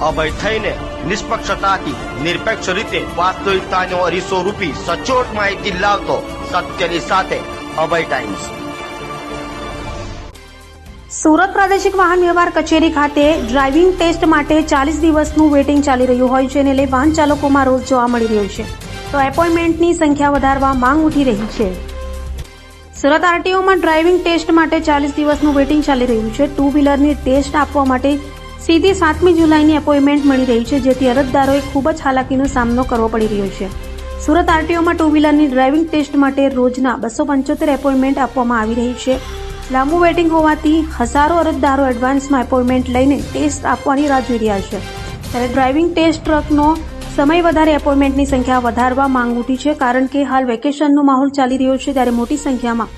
અભય થઈને નિષ્પક્ષતાથી, નિરપેક્ષ રીતે વાસ્તવિકતાનો અરીસો રૂપી સચોટ માહિતી લાવતો સત્યની સાથે અભય ટાઈમ્સ સુરત પ્રાદેશિક વાહન વ્યવહાર કચેરી ખાતે ડ્રાઇવિંગ ટેસ્ટ માટે ચાલીસ દિવસનું વેટિંગ ચાલી રહ્યું હોય છે અને લઈ વાહન ચાલકોમાં રોજ જોવા મળી રહ્યું છે. તો એપોઇન્ટમેન્ટની સંખ્યા વધારવા માંગ ઉઠી રહી છે. સુરત આરટીઓમાં ડ્રાઇવિંગ ટેસ્ટ માટે ચાલીસ દિવસનું વેટિંગ ચાલી રહ્યું છે. ટુ વ્હીલરની ટેસ્ટ આપવા માટે સીધી સાતમી જુલાઈની એપોઇન્ટમેન્ટ મળી રહી છે, જેથી અરજદારોએ ખૂબ જ હાલાકીનો સામનો કરવો પડી રહ્યો છે. સુરત આરટીઓમાં ટુ વ્હીલરની ડ્રાઇવિંગ ટેસ્ટ માટે રોજના બસો પંચોતેર એપોઇન્ટમેન્ટ આપવામાં આવી રહી છે. લાંબુ વેટિંગ હોવાથી હજારો અરજદારો એડવાન્સમાં એપોઇન્ટમેન્ટ લઈને ટેસ્ટ આપવાની રાહ જોઈ રહ્યા છે. ત્યારે ડ્રાઇવિંગ ટેસ્ટ ટ્રકનો સમય વધારે એપોઇન્ટમેન્ટની સંખ્યા વધારવા માંગ ઉઠી છે, કારણ કે હાલ વેકેશનનો માહોલ ચાલી રહ્યો છે, ત્યારે મોટી સંખ્યામાં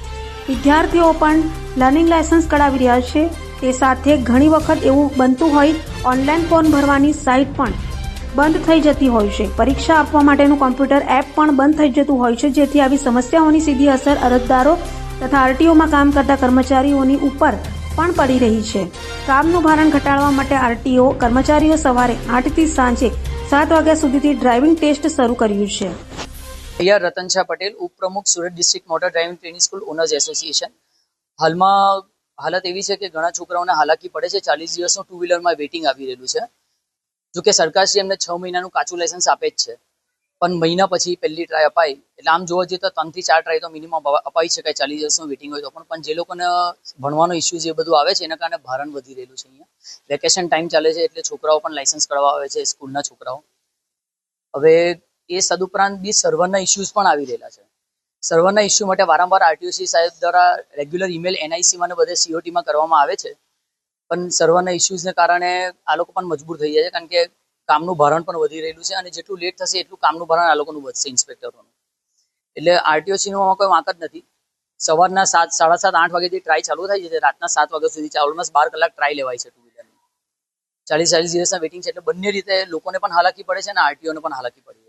વિદ્યાર્થીઓ પણ લર્નિંગ લાયસન્સ કઢાવી રહ્યા છે. તે સાથે ઘણી વખત એવું બનતું હોય ઓનલાઈન ફોર્મ ભરવાની સાઇટ પણ બંધ થઈ જતી હોય છે. પરીક્ષા આપવા માટેનું કોમ્પ્યુટર એપ પણ બંધ થઈ જતું હોય છે, જેથી આવી સમસ્યાઓની સીધી અસર અરજદારો તથા આરટીઓમાં કામ કરતા કર્મચારીઓની ઉપર પણ પડી રહી છે. કામનું ભારણ ઘટાડવા માટે આરટીઓ કર્મચારીઓ સવારે આઠથી સાંજે સાત વાગ્યા સુધીથી ડ્રાઇવિંગ ટેસ્ટ શરૂ કર્યું છે. તૈયાર રતન પટેલ, ઉપપ્રમુખ Surat district motor driving training school owners association હાલમાં હાલત એવી છે કે ઘણા છોકરાઓને હાલાકી પડે છે. ચાલીસ દિવસનું ટુ વ્હીલરમાં વેઇટિંગ આવી રહેલું છે. જો કે સરકારશ્રી એમને છ મહિનાનું કાચું લાયસન્સ આપે જ છે. પણ મહિના પછી પહેલી ટ્રાય અપાય એટલે આમ જોવા જઈએ તો ત્રણથી ચાર ટ્રાય તો મિનિમમ અપાઈ શકાય ચાલીસ દિવસનું વેઇટિંગ હોય તો. પણ પણ જે લોકોને ભણવાનો ઇસ્યુ જે બધું આવે છે, એના કારણે ભારણ વધી રહેલું છે અહીંયા. વેકેશન ટાઈમ ચાલે છે એટલે છોકરાઓ પણ લાયસન્સ કરવા આવે છે, સ્કૂલના છોકરાઓ. હવે એ સદુપરાંત બી સર્વરના ઇસ્યુઝ પણ આવી રહેલા છે. સર્વરના ઇસ્યુ માટે વારંવાર આરટીઓસી સાહેબ દ્વારા રેગ્યુલર ઈમેલ એનઆઈસીમાં બધે સીઓટીમાં કરવામાં આવે છે. પણ સર્વરના ઇસ્યુઝને કારણે આ લોકો પણ મજબૂર થઈ જાય છે, કારણ કે કામનું ભારણ પણ વધી રહેલું છે અને જેટલું લેટ થશે એટલું કામનું ભારણ આ લોકોનું વધશે ઇન્સ્પેક્ટરોનું. એટલે આરટીઓસીનો કોઈ વાંક જ નથી. સવારના સાત, સાડા સાત, આઠ વાગ્યાથી ટ્રાય ચાલુ થાય છે રાતના સાત વાગ્યા સુધી ઓલમોસ્ટ બાર કલાક ટ્રાય લેવાય છે ટુ વ્હીલરની ચાલીસ ચાલીસ દિવસના વેટિંગ છે, એટલે બંને રીતે લોકોને પણ હાલાકી પડે છે અને આરટીઓને પણ હાલાકી પડે છે.